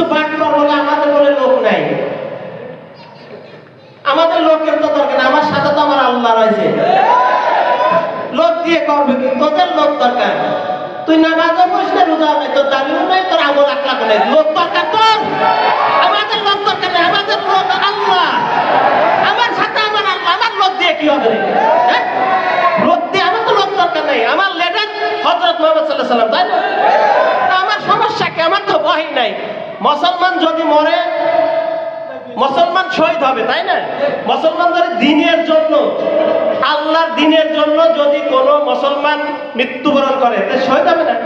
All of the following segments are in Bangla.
কিছু বাটপার বলে আমাদের বলে লোক নাই। আমাদের লোকের তো দরকার। আমার সাথে তো আমার আল্লাহ রয়েছে। লোক দিয়ে করবে তোদের লোক দরকার। তুই নামাজও পড়িস না, রোজাও নাই, তোর দাবিও নাই তোর আমল আকলাক নাই। লোক দরকার তোর। আমাদের লোক দরকার নেই, আমাদের লোক আল্লাহ। আমার সাথে আমার আল্লাহ, আমার লোক দিয়ে কি হবে? লোক দিয়ে আমার তো লোক দরকার নেই। আমার লেডার হজরত মোহাম্মদ সাল্লাহ সাল্লাম তাই না? আমার সমস্যা কি? আমার তো ভয় নাই। মুসলমান যদি মরে, মুসলমান শহীদ হবে, তাই না? মুসলমানদের দিনের জন্য, আল্লাহর দিনের জন্য যদি কোনো মুসলমান মৃত্যুবরণ করে শহীদ হবে না?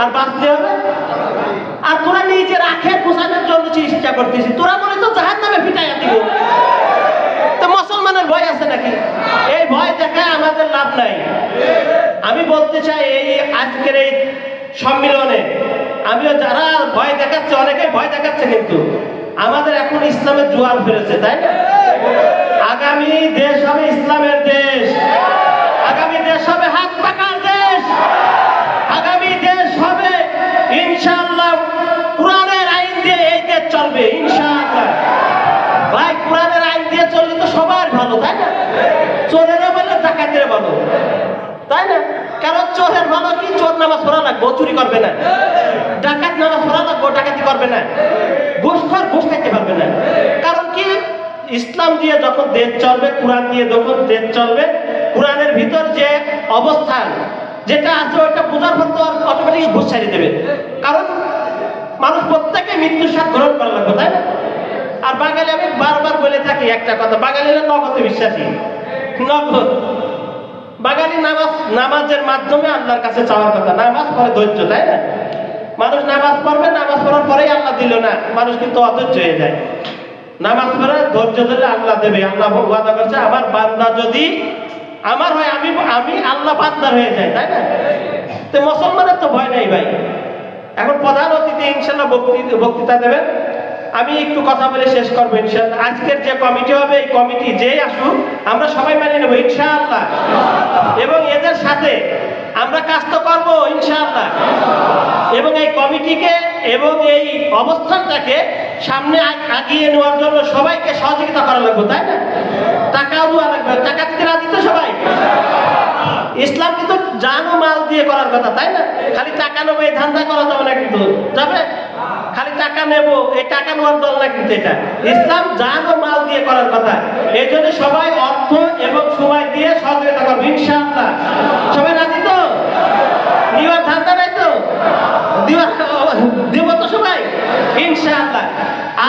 আর বাঁচতে হবে? আর তোরা নিজের আখের পোষানোর জন্য চেষ্টা করতেছিস, তোরা মনে তো জাহান নামে ফিটাইয়া দিব। তো মুসলমানের ভয় আছে নাকি? এই ভয় দেখায় আমাদের লাভ নাই। আমি বলতে চাই, এই আজকের এই সম্মিলনে আমিও যারা ভয় দেখাচ্ছে, অনেকে ভয় দেখাচ্ছে কিন্তু। আমাদের এখন ইসলামের জোয়ার ফিরেছে তাই না? আগামী দেশ হবে ইসলামের দেশ। আগামী দেশ হবে হাত পাকার দেশ। আগামী দেশ হবে, ইনশাআল্লাহ, কোরআনের আইন দিয়ে এই দেশ চলবে, ইনশাআল্লাহ। ভাই, কোরআনের আইন দিয়ে চললে তো সবার ভালো, তাই না? ভালো তাই না? কারণ চোরের ভালো কি? চোর নামাজ পড়া লাগবে, চুরি করবে না। ডাকাত নামাজ পড়া লাগবে, ডাকাতি করবে না। ঘুষ খর ঘুষ খাইতে পারবে না। কারণ কি? ইসলাম দিয়ে যখন দেশ চলবে, কোরআন দিয়ে যখন দেশ চলবে, কোরআনের ভিতর যে অবস্থান, যেটা আছে, ওইটা বোঝার পর তো অটোমেটিক ঘুষ ছাড়িয়ে দেবে। কারণ মানুষ প্রত্যেকে মৃত্যুর সাথ গ্রহণ করা লাগবে, তাই না? আর বাঙালি, আমি বারবার বলে থাকি একটা কথা বাঙালিরা নগদে বিশ্বাসী। নগদ। বাঙালি নামাজ, নামাজের মাধ্যমে আল্লাহর কাছে চাওয়ার কথা। নামাজ পরে ধৈর্য, তাই না? মানুষ নামাজ পড়বে, নামাজ পড়ার পরেই আল্লাহ দিল না। মানুষ কিন্তু অধৈর্য হয়ে যায়। নামাজ পড়ে ধৈর্য ধরে আল্লাহ দেবে। আল্লাহ ওয়াদা করছে, আমার বান্দা যদি আমার হয়, আমি আমি আল্লাহ বান্দার হয়ে যায় তাই না? তো মুসলমানের তো ভয় নাই ভাই। এখন প্রধান অতিথি ইনশাল্লাহ বক্তৃ- বক্তৃতা দেবেন। আমি একটু কথা বলে শেষ করব ইনশাল্লাহ আজকের যে কমিটি হবে, এই কমিটি যেই আসুক, আমরা সবাই মেনে নেব, ইনশাআল্লাহ। এবং এদের সাথে আমরা কাজ তো করব, ইনশাআল্লাহ। এবং এই কমিটিকে এবং এই অবস্থানটাকে সামনে আগ- আগিয়ে নেওয়ার জন্য সবাইকে সহযোগিতা করা লাগবে, তাই না? টাকাও দেওয়া লাগবে, টাকা দিতে রাজি তো সবাই? ইসলাম কিন্তু জান মাল দিয়ে করার কথা, তাই না? খালি টাকা নেব, এই ধান্দা করা যাবে না কিন্তু, যাবে? টাকা নেব, এই টাকা নেওয়ার দল না কিন্তু এটা। ইসলাম জান ও মাল দিয়ে করার কথা। এই জন্য সবাই অর্থ এবং সময় দিয়ে সহযোগিতা করবে, ইনশাআল্লাহ। সবাই রাজি তো? নেওয়ার ধান্দা নাই তো? দিবা দেবো তো সবাই? ইনশাআল্লাহ।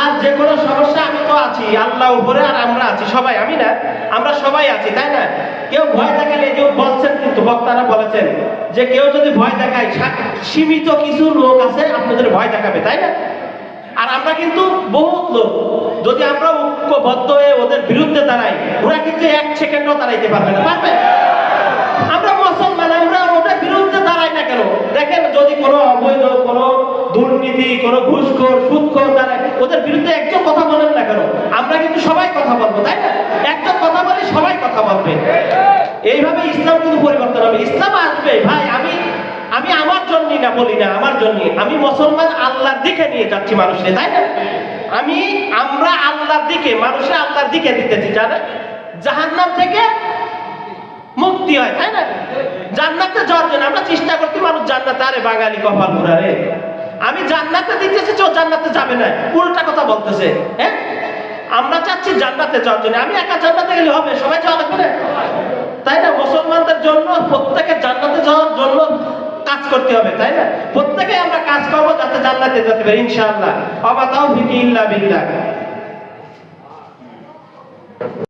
আর যে কোনো সমস্যা আমি তো আছি আল্লাহ উপরে আর আমরা আছি, সবাই। আমি না, আমরা সবাই আছি, তাই না? কেউ ভয় দেখালে কেউ বলছেন কিন্তু বক্তারা বলেছেন যে কেউ যদি ভয় দেখায় সীমিত কিছু লোক আছে, আপনাদের ভয় দেখাবে, তাই না? কিন্তু বহুত লোক। যদি আমরা ঐক্যবদ্ধ হয়ে ওদের বিরুদ্ধে দাঁড়াই, ওরা কিন্তু এক সেকেন্ডও দাঁড়াইতে পারবে না। পারবে? আমরা মুসলমান, আমরা ওটার বিরুদ্ধে দাঁড়াই না কেন? দেখেন, যদি কোনো অবৈধ, কোনো দুর্নীতি, কোনো ঘুষখোর, সুদখোর দাঁড়ায় ওদের বিরুদ্ধে একজন কথা বলেন না কেন? আমরা কিন্তু সবাই কথা বলব, তাই না? একজন কথা বলে সবাই কথা বলবে। এইভাবে ইসলাম কিন্তু পরিবর্তন হবে। ইসলাম আসবে ভাই আমি আমি আমার জন্য না বলি না, আমার জন্য। আমি মুসলমান আল্লাহর দিকে নিয়ে যাচ্ছি মানুষকে, তাই না? আমি, আমরা আল্লাহর দিকে মানুষের আল্লাহর দিকে দিতেছি জানেন জাহান্নাম থেকে মুক্তি হয়, তাই না? জান্নাতে যাওয়ার জন্য আমরা চেষ্টা করছি, মানুষ জান্নাতে, আরে বাঙালি কপাল পুরা রে। আমি জান্নাতে দিতেছি ও জান্নাতে যাবে না, উল্টা কথা বলতেছে হ্যাঁ? আমরা চাচ্ছি জান্নাতে যাওয়ার জন্য, আমি একা জান্নাতে গেলে হবে, সবাই যাওয়া লাগবে তাই না, মুসলমানদের জন্য প্রত্যেকে জান্নাতে যাওয়ার জন্য কাজ করতে হবে, তাই না? প্রত্যেকে আমরা কাজ করব যাতে জান্নাতে যেতে পারি, ইনশাআল্লাহ। অবাতাও ফিকি ইল্লা বিল্লাহ।